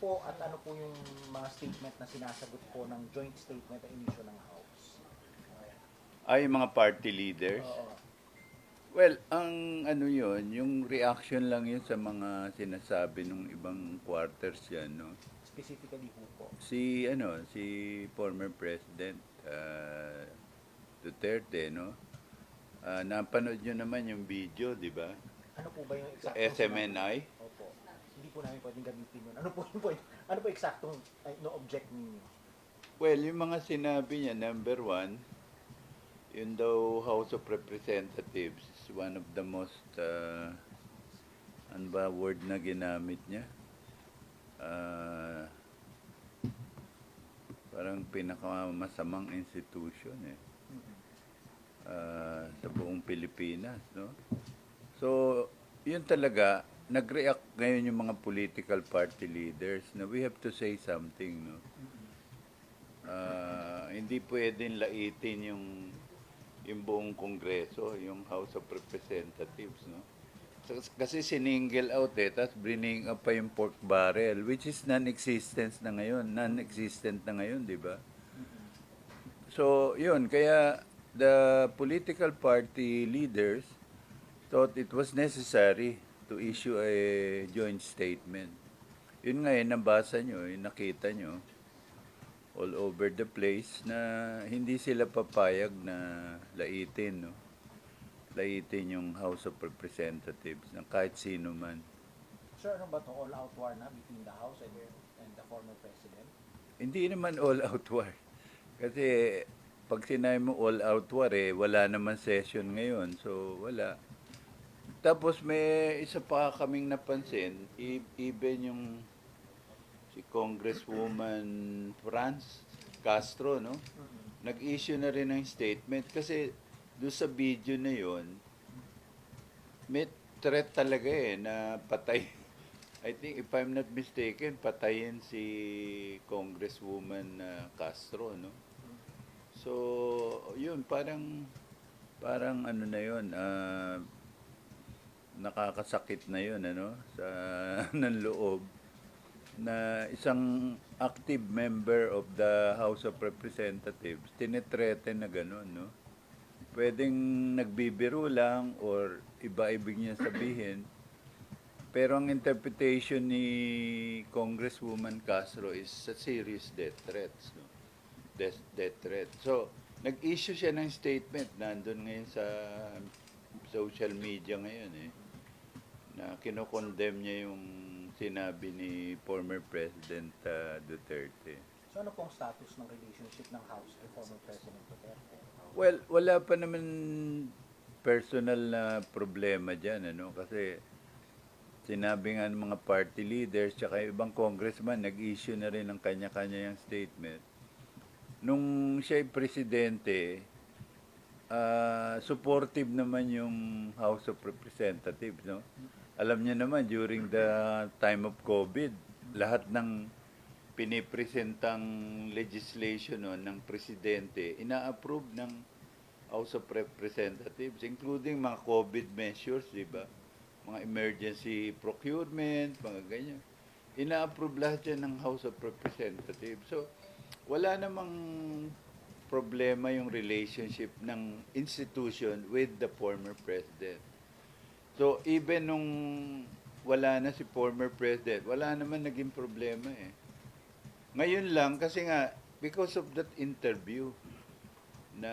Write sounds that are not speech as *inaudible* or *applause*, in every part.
po at ano po yung mga statement na sinasagot po ng joint statement na inisyo ng House? Ay, mga party leaders. Oo. Well, ang ano yun, yung reaction lang yun sa mga sinasabi ng ibang quarters yan, no? Specifically po po. Si, ano, si former President uh, Duterte, no? Ah, napanood nyo naman yung video, di ba? Ano po ba yung exact SMNI. Po namin pwedeng gamitin yun. Ano po *laughs* yung point? Ano po eksaktong ay, no object ninyo? Well, yung mga sinabi niya, number one, yun daw House of Representatives is one of the most, uh, ano ba word na ginamit niya? Uh, parang pinakamasamang institution eh. uh, sa buong Pilipinas, no? So, yun talaga, nag-react ngayon yung mga political party leaders na we have to say something, no? Ah, hindi pwedeng laitin yung yung buong kongreso, yung House of Representatives, no? Kasi sininggle out eh, tapos bring up pa yung pork barrel, which is non-existent na ngayon, non-existent na ngayon, di ba? So, yun, kaya the political party leaders thought it was necessary to issue a joint statement. Yun nga, yung nabasa nyo, yung nakita nyo, all over the place na hindi sila papayag na laitin, no? Laitin yung House of Representatives ng kahit sino man. Sir, ano ba itong all-out war na between the House and, and the former President? Hindi naman all-out war. Kasi pag sinabi mo all-out war, eh, wala naman session ngayon. So, wala. Tapos may isa pa kaming napansin, even yung si Congresswoman Franz Castro, no? Nag-issue na rin ng statement kasi doon sa video na yon may threat talaga eh na patay. *laughs* I think if I'm not mistaken, patayin si Congresswoman uh, Castro, no? So, yun, parang, parang ano na yun, ah, nakakasakit na yun, ano, sa, *laughs* ng loob, na isang active member of the House of Representatives, tinetreten na gano'n, no? Pwedeng nagbibiro lang or iba ibig niya sabihin, pero ang interpretation ni Congresswoman Castro is sa serious death threats, no? Death, death threat. So, nag-issue siya ng statement, nandun ngayon sa social media ngayon eh, na kinokondem niya yung sinabi ni former President uh, Duterte. So ano pong status ng relationship ng House kay former President Duterte? Well, wala pa naman personal na problema dyan, ano, kasi sinabi nga ng mga party leaders tsaka ibang congressman nag-issue na rin ng kanya-kanya yung statement. Nung siya presidente, ah, supportive naman yung House of Representatives, no? Alam niya naman, during the time of COVID, lahat ng pinipresentang legislation no, ng presidente, ina-approve ng House of Representatives, including mga COVID measures, di ba? Mga emergency procurement, mga ganyan. Ina-approve lahat yan ng House of Representatives. So, wala namang problema yung relationship ng institution with the former president. So, even nung wala na si former president, wala naman naging problema eh. Ngayon lang, kasi nga, because of that interview, na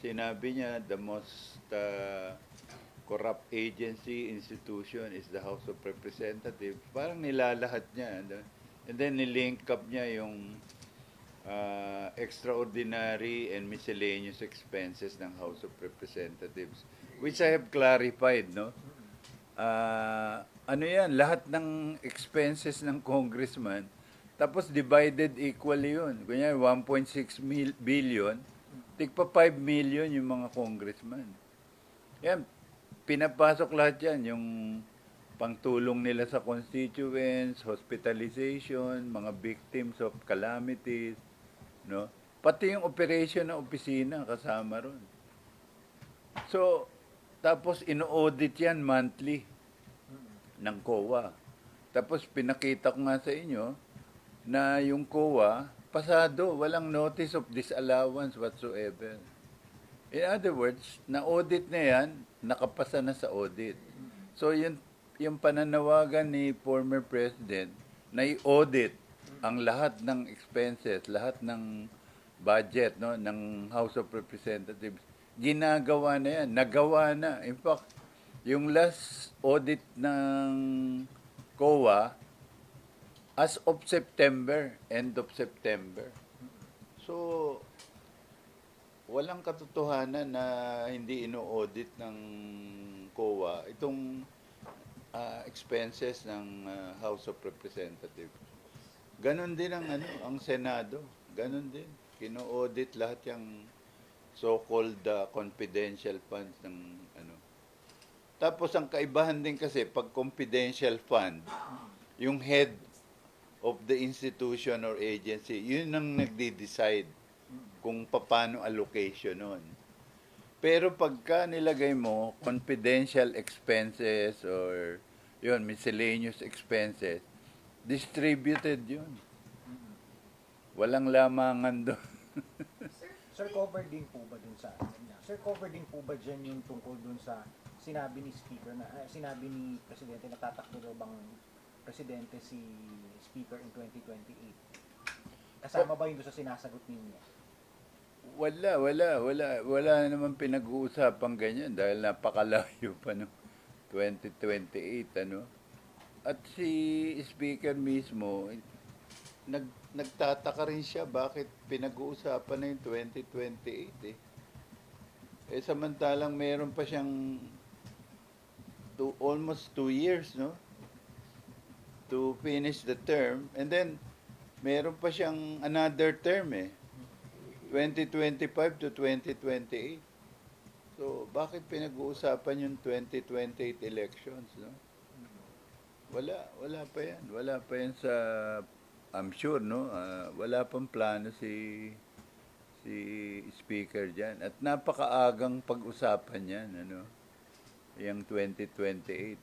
sinabi niya the most uh, corrupt agency, institution is the House of Representatives, parang nilalahat niya. And then nilink up niya yung uh, extraordinary and miscellaneous expenses ng House of Representatives, which I have clarified, no? Ah, ano yan, lahat ng expenses ng congressman, tapos divided equally yun. Kunya 1.6 mil- billion, tigpa 5 million yung mga congressman. Yan, pinapasok lahat yan, yung pangtulong nila sa constituents, hospitalization, mga victims of calamities, no? Pati yung operation ng opisina kasama ron. So, tapos ino-audit yan monthly ng COA. Tapos pinakita ko nga sa inyo na yung COA, pasado, walang notice of disallowance whatsoever. In other words, na-audit na yan, nakapasa na sa audit. So yun, yung pananawagan ni former president na i-audit ang lahat ng expenses, lahat ng budget no ng House of Representatives, ginagawa na yan, nagawa na. In fact, yung last audit ng COA, as of September, end of September. So, walang katotohanan na hindi ino-audit ng COA itong ah, expenses ng ah, House of Representatives. Ganon din ang ano, ang Senado. Ganon din. Kino-audit lahat yung so-called ah, confidential funds ng ano. Tapos ang kaibahan din kasi pag confidential fund, yung head of the institution or agency, yun ang nagde-decide kung paano allocation nun. Pero pagka nilagay mo confidential expenses or yun, miscellaneous expenses, distributed yun. Walang lamangan doon. *laughs* Sir, cover din po ba dun sa, Sir, cover din po ba dyan yung tungkol dun sa sinabi ni Speaker na, ah, sinabi ni Presidente na tatakbo daw bang Presidente si Speaker in 2028? Kasama ba yun doon sa sinasagot ninyo? Wala, wala, wala, wala naman pinag-uusapan ganyan dahil napakalayo pa no 2028 ano. At si speaker mismo nag nagtataka rin siya bakit pinag-uusapan na yung 2028 eh. Eh samantalang meron pa siyang two, almost two years no to finish the term and then meron pa siyang another term eh 2025 to 2028. So, bakit pinag-uusapan yung 2028 elections, no? Wala, wala pa yan. Wala pa yan sa, I'm sure, no? ah, wala pang plano si si speaker diyan at napakaagang pag-usapan yan ano? Yung 2028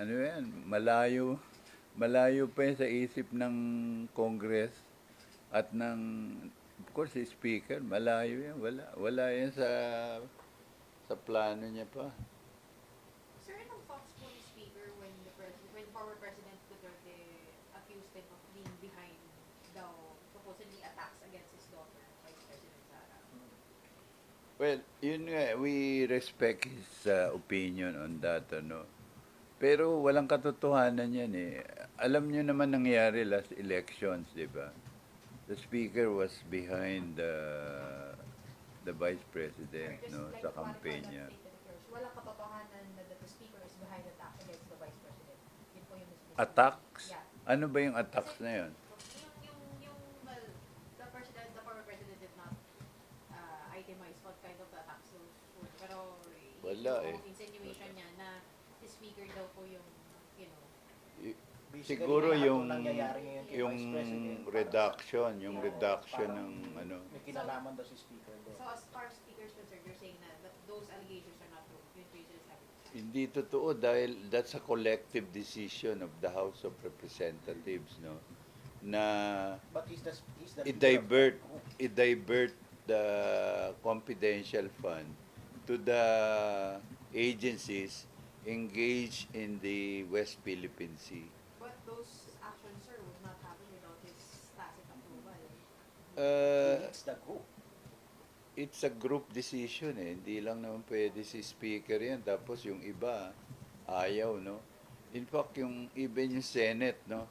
ano yan? Malayo malayo pa yan sa isip ng Congress at ng of course si speaker. Malayo yan. Wala wala yan sa sa plano niya pa Sir, anong thoughts po ni Speaker when the president, when former President Duterte accused him of being behind daw supposedly attacks against his daughter, Vice President Sara? Well, yun nga, we respect his uh, opinion on that, ano. Pero walang katotohanan yan eh. Alam nyo naman nangyari last elections, di ba? The speaker was behind the the vice president, just no, like sa campaign niya. statement yours, Walang katotohanan na the Speaker is behind attack against the Vice President. Yun po yung mismo. Attacks? Yeah. Ano ba yung attacks na yun? Yung, yung, yung, well, the President, the former President did not uh, itemize what kind of attacks those were. Pero Wala eh. insinuation niya na Speaker daw po yung, you know, Y- Basically, Siguro lahat yung ng nangyayari ngayon kay yung Vice President, parang- reduction, yung Yeah. reduction ng ano. May kinalaman daw si Speaker doon. So as far as speakers concerned, you're saying that those allegations are not true. Yun po yung sinasabi. Hindi totoo dahil that's a collective decision of the House of Representatives, no? Na But he's the, he's the i-divert, i-divert the confidential fund to the agencies engaged in the West Philippine Sea. But those actions, sir, would not happen without his tacit approval. Uh, It's the group. it's a group decision eh. Hindi lang naman pwede si speaker yan. Tapos yung iba, ayaw, no? In fact, yung even yung Senate, no?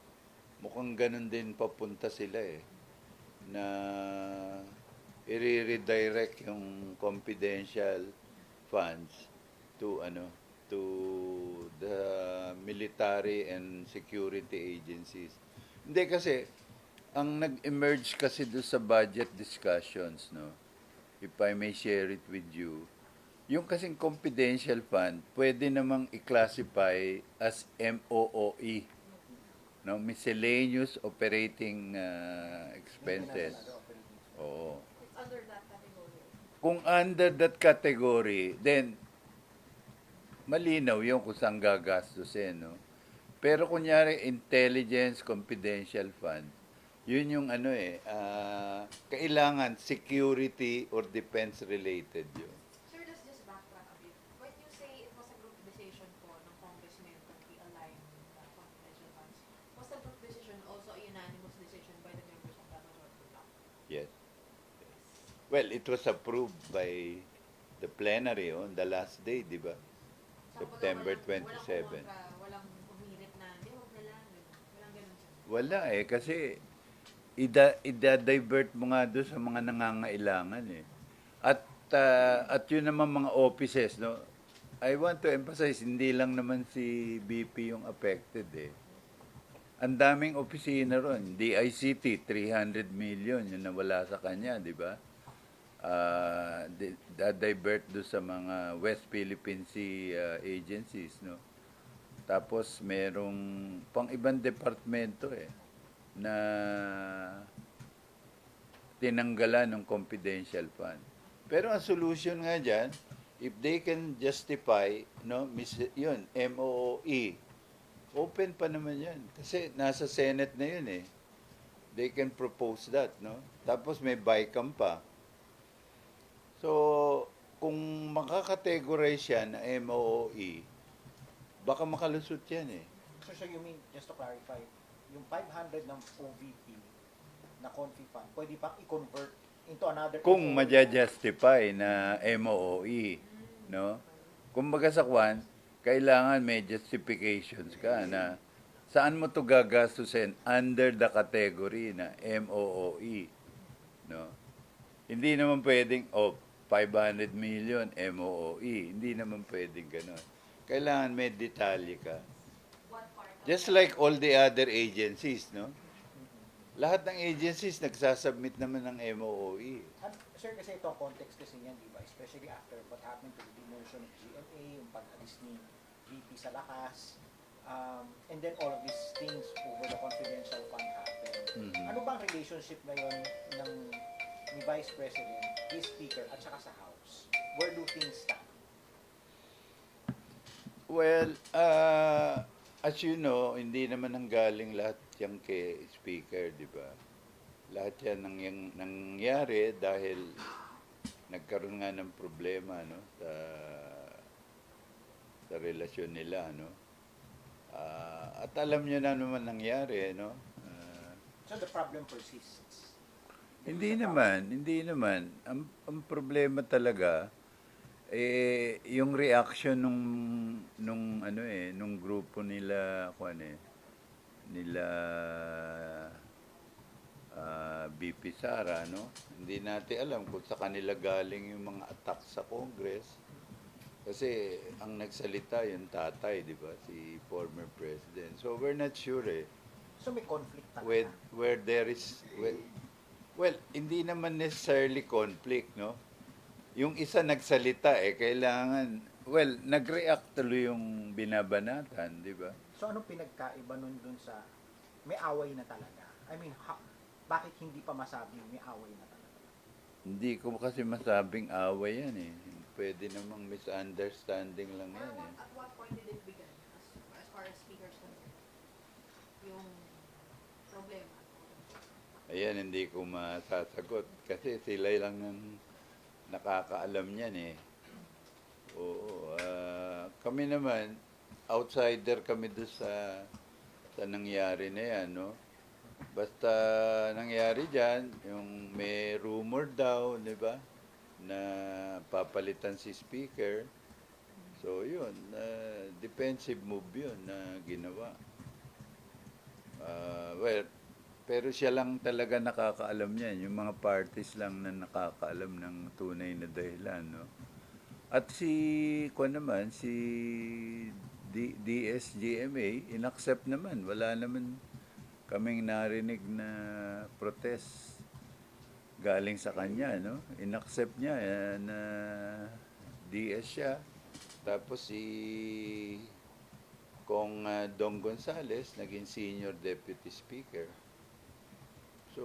Mukhang ganun din papunta sila eh. Na i-redirect yung confidential funds to ano to the military and security agencies. Hindi kasi ang nag-emerge kasi do sa budget discussions, no? If I may share it with you, yung kasing confidential fund, pwede namang i-classify as MOOE, no? Miscellaneous operating uh, expenses. Oo. Under that category. Kung under that category, then malinaw yung kung saan gagastusin, no? Pero kunyari, intelligence confidential fund, yun yung ano eh, ah, kailangan security or defense related yun. Sir, let's just backtrack a bit. When you say it was a group decision po ng Congress ngayon to realign the confidential funds, was the group decision also a unanimous decision by the members of the majority bloc? Yes. Well, it was approved by the plenary on the last day, di ba? September walang- 27. Walang, umirit na, di, huwag na lang. Walang ganun. Wala eh, kasi ida, ida-divert mo nga doon sa mga nangangailangan eh. At, ah, at yun naman mga offices, no? I want to emphasize, hindi lang naman si BP yung affected eh. Ang daming opisina ron. DICT, 300 million, yun nawala sa kanya, di ba? Ah, di- da-divert do sa mga West Philippine Sea ah, agencies, no? Tapos merong pang ibang departamento eh na tinanggalan ng confidential fund. Pero ang solution nga dyan, if they can justify, no, mis- yun, MOE, open pa naman yan. Kasi nasa Senate na yun eh. They can propose that, no? Tapos may BICAM pa. So, kung makakategorize yan na MOE, baka makalusot yan eh. So, sir, you mean, just to clarify, yung 500 ng OVP na confi fund, pwede pang i-convert into another... Kung into- madya-justify na MOE, no? Kumbaga sa kwan, kailangan may justifications ka na saan mo to gagastusin under the category na MOOE, no? Hindi naman pwedeng, oh, 500 million MOOE. Hindi naman pwedeng ganun. Kailangan may detalye ka. Just like all the other agencies, no? Lahat ng agencies nagsasubmit naman ng MOOE. An- sir, kasi ito context kasi niyan, di ba? Especially after what happened to the demotion of GMA, yung pag-alis ni VP sa lakas, um, and then all of these things over the confidential fund happened. Mhm. Ano bang relationship ngayon ng ni Vice President, his Speaker, at saka sa House? Where do things stand? Well, uh, as you know, hindi naman nanggaling lahat yan kay Speaker, di ba? Lahat yan nang, nangyari dahil nagkaroon nga ng problema no, sa, sa relasyon nila. No? Ah, at alam niyo na naman nangyari. No? Ah, So the problem persists. Hindi naman, hindi naman. Ang, ang problema talaga, eh, yung reaction nung, nung, ano eh, nung grupo nila, kung ano eh, nila ah, BP Sara, no? Hindi natin alam kung sa kanila galing yung mga attack sa Congress. Kasi ang nagsalita yung tatay, di ba? Si former president. So we're not sure eh So may conflict talaga. with where there is well, well hindi naman necessarily conflict no yung isa nagsalita eh kailangan well nag-react tuloy yung binabanatan di ba So anong pinagkaiba nun dun sa may away na talaga? I mean, ha- bakit hindi pa masabing may away na talaga? hindi ko kasi masabing away yan eh pwede namang misunderstanding lang yan eh at what point did it begin as, as far as speakers concerned? Yung problema. Ayan hindi ko masasagot kasi sila lang ang nakakaalam niyan eh. Oo ah, kami naman outsider kami doon sa sa nangyari na yan no? Basta nangyari diyan yung may rumor daw di ba na papalitan si speaker. So yun ah, defensive move yun na ginawa. Ah, well, pero siya lang talaga nakakaalam niyan. Yung mga parties lang na nakakaalam ng tunay na dahilan, no? At si, ko naman, si D- DSGMA, inaccept naman. Wala naman kaming narinig na protest galing sa kanya, no? Inaccept niya eh, na DS siya. Tapos si kong ah, Dong Gonzales naging senior deputy speaker. So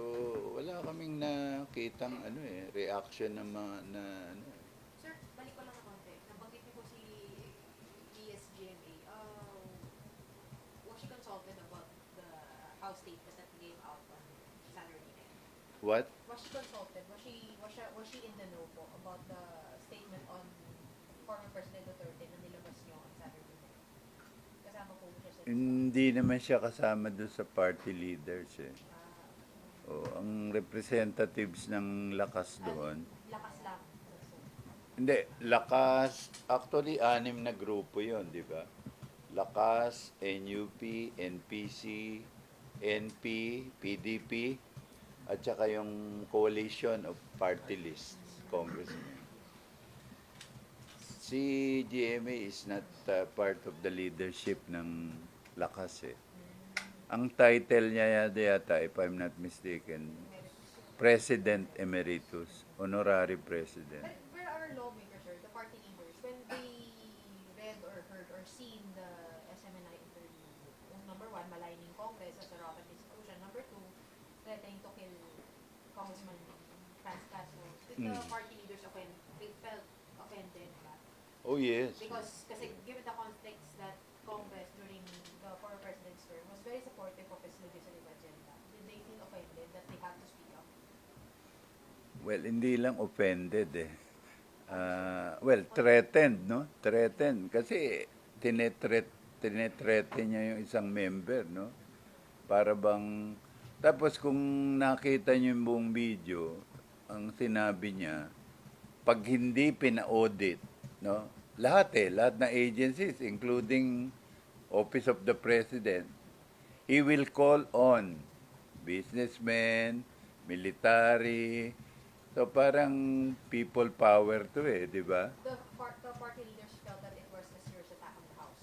wala kaming nakitang ano eh reaction ng mga na ano. Sir, balik ko lang na konti. Nabanggit niyo po si ESGMA. Uh, was she House statement that came out on Saturday night? What? Was she consulted? Was she was she, was she in the know po about the statement on former President Duterte na nilabas niyo on Saturday night? Kasama po siya sa Hindi naman siya kasama doon sa party leaders eh. O, ang representatives ng lakas doon. lakas lang. Hindi, lakas, actually anim na grupo yon di ba? Lakas, NUP, NPC, NP, PDP, at saka yung coalition of party lists, congressmen. Si GMA is not uh, part of the leadership ng lakas eh. Ang title niya yata, yata, if I'm not mistaken, President Emeritus, Honorary President. But where are lawmakers, sir, the party leaders, when they read or heard or seen the SMNI interview, yung number one, maligning Congress as a rotten institution. Number two, threatening to kill Congressman Franz Castro. Did the Hmm. party leaders offend, they felt offended ba? Oh yes. Because, kasi given the context that Congress during the former president's term was very supportive of his legislative agenda, did they feel offended that they had to speak up? Well, hindi lang offended eh. Ah, well, threatened, no? Threatened. Kasi tinetret, tinetreaten niya yung isang member, no? Para bang... Tapos kung nakita niyo yung buong video, ang sinabi niya, pag hindi pina-audit, no? Lahat eh, lahat na agencies, including Office of the President, he will call on businessmen, military. So parang people power to eh, di ba? The, par- the party leaders felt that it was a serious attack on the House.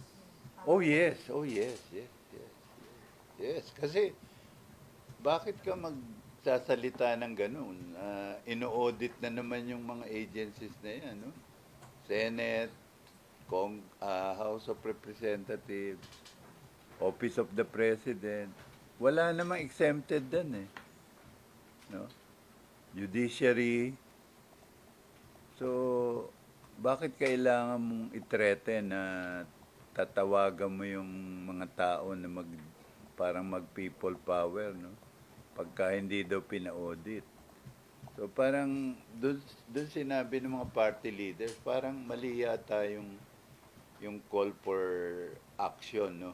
Oh yes, oh yes, yes, yes. Yes, kasi bakit ka magsasalita ng ganun? Ah, ino-audit na naman yung mga agencies na yan, no? Senate, Cong ah, House of Representatives, Office of the President. Wala namang exempted din eh. No? Judiciary. So, bakit kailangan mong itrete na tatawagan mo yung mga tao na mag parang mag people power, no? Pagka hindi daw pina-audit. So parang doon doon sinabi ng mga party leaders, parang mali yata yung yung call for action, no?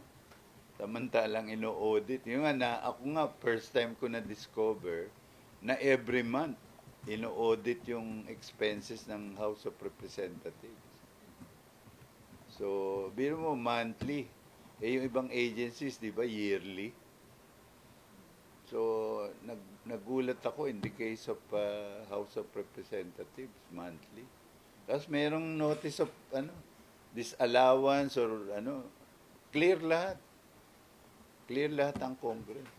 Samantalang ino-audit. Yung nga na, ako nga, first time ko na-discover na every month, ino-audit yung expenses ng House of Representatives. So, biro mo, monthly. Eh, yung ibang agencies, di ba, yearly. So, nag, nagulat ako in the case of uh, House of Representatives, monthly. Tapos merong notice of, ano, disallowance or ano, clear lahat. Clear lahat ang Congress.